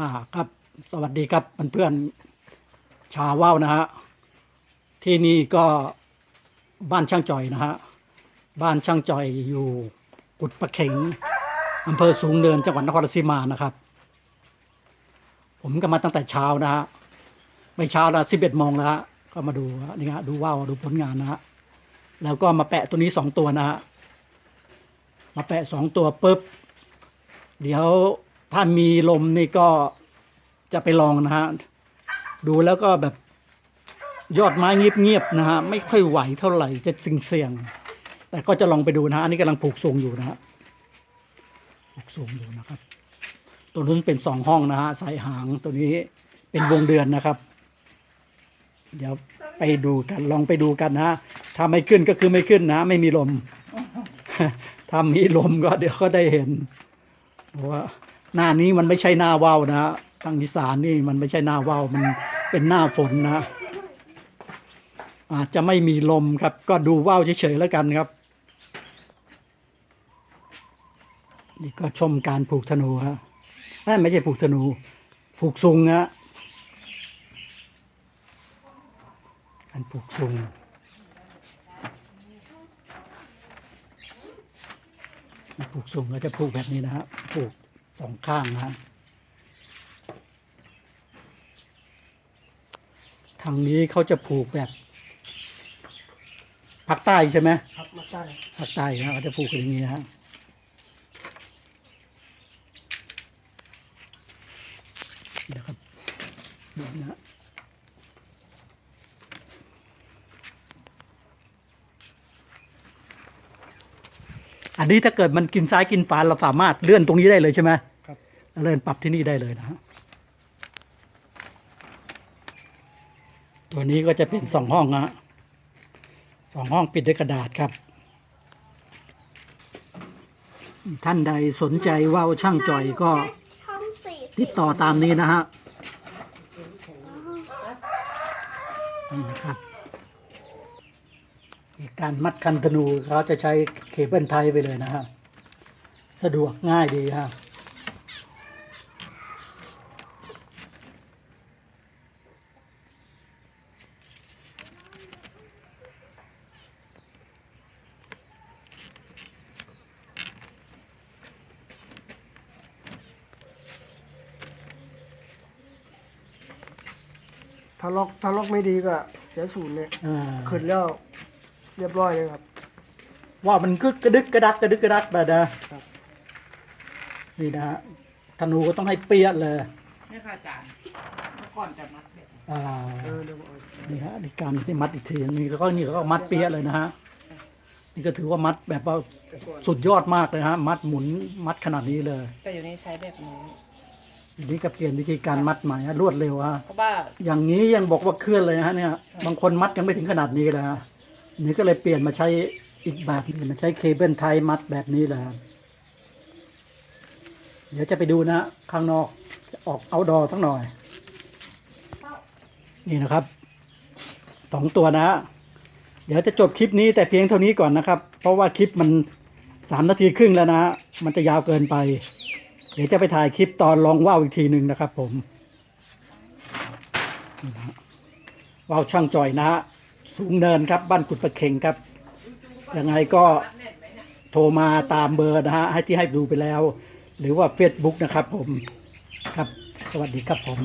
อ่าครับสวัสดีครับเพื่อนๆชาวว่าวนะฮะที่นี่ก็บ้านช่างจ่อยนะฮะบ้านช่างจ่อยอยู่กุดประเข็งอำเภอสูงเนินจังหวัดนครราชสีมานะครับ ผมก็มาตั้งแต่เช้านะฮะไม่เช้าละสิบเอ็ดโมงแล้วฮะก็มาดูนี่ฮะดูว่าวดูผลงานนะฮะแล้วก็มาแปะตัวนี้สองตัวนะฮะมาแปะสองตัวปุ๊บเดี๋ยว ถ้ามีลมนี่ก็จะไปลองนะฮะ ดูแล้วก็แบบยอดไม้เงียบๆนะฮะ ไม่ค่อยไหวเท่าไหร่จะเสี่ยงๆแต่ก็จะลองไปดูนะฮะ อันนี้กำลังผูกทรงอยู่นะฮะ ผูกทรงอยู่นะครับ ตัวนู้นเป็นสองห้องนะฮะ สายหางตัวนี้เป็นวงเดือนนะครับ เดี๋ยวไปดูกันลองไปดูกันนะฮะถ้าไม่ขึ้นก็คือไม่ขึ้นนะ ไม่มีลม ถ้ามีลมก็เดี๋ยวก็ได้เห็นเพราะว่า หน้านี้มันไม่ใช่หน้าว่าวนะฮะทางอีสานนี่มันไม่ใช่หน้าว่าวมันเป็นหน้าฝนนะอาจจะไม่มีลมครับ ก็ดูว่าวเฉยๆแล้วกันครับ นี่ก็ชมการผูกธนูฮะไม่ใช่ผูกธนู ผูกซุงฮะการผูกซุงผูกสูงก็จะผูกแบบนี้นะฮะผูก สองข้างนะทางนี้เขาจะผูกแบบภาคใต้ใช่ไหมครับมาใต้ภาคใต้นะเขาจะผูกกันอย่างนี้นะฮะเดี๋ยวครับดูนะ อันนี้ถ้าเกิดมันกินซ้ายกินฝาเราสามารถเลื่อนตรงนี้ได้เลยใช่ไหมครับเลื่อนปรับที่นี่ได้เลยนะฮะตัวนี้ก็จะเป็นสองห้องฮะสองห้องปิดด้วยกระดาษครับ ท่านใดสนใจว่าวช่างจ่อยก็ช่องสี่ติดต่อตามนี้นะฮะนี่นะครับอี กการมัดคันธนูเขาจะใช้เคเบิลไทยไปเลยนะฮะ สะดวกง่ายดีฮะถ้าล็อกถ้าล็อกไม่ดีก็เสียศูนย์เลยอ่าขึ้นแล้ว เรียบร้อยเลยครับ ว่ามันกึกกระดึกกระดักกระดึกกระดักแบบนะครับ นี่นะฮะธนูก็ต้องให้เปียะเลย นี่ค่ะอาจารย์เมื่อก่อนจะมัดแบบอ่า เออเดี๋ยวเอานี่ฮะนี่การที่มัดอีกทีนี่ก็นี่ก็มัดเปียะเลยนะฮะนี่ก็ถือว่ามัดแบบว่าแต่ก่อนสุดยอดมากเลยฮะ มัดหมุนมัดขนาดนี้เลยแต่อยู่นี้ใช้แบบนี้ทีนี้ก็เปลี่ยนวิธีการมัดใหม่ฮะรวดเร็วฮะเพราะว่าอย่างนี้ยังบอกว่าเคลื่อนเลยนะฮะเนี่ยบางคนมัดยังไม่ถึงขนาดนี้เลยฮะ นี่ก็เลยเปลี่ยนมาใช้อีกแบบนึงมาใช้เคเบิลไทยมัดแบบนี้เละเดี๋ยวจะไปดูนะ ข้างนอกจะออกเอาดอทั้งหน่อย นี่นะครับสองตัวนะ เดี๋ยวจะจบคลิปนี้แต่เพียงเท่านี้ก่อนนะครับ เพราะว่าคลิปมันสามนาทีครึ่งแล้วนะ มันจะยาวเกินไป เดี๋ยวจะไปถ่ายคลิปตอนลองว่าวอีกทีหนึ่งนะครับผมว่าวช่างจ่อยนะฮะ สูงเนินครับบ้านกุดประเข่งครับยังไงก็โทรมาตามเบอร์นะฮะให้ที่ให้ดูไปแล้ว หรือว่า Facebook นะครับผมครับสวัสดีครับผม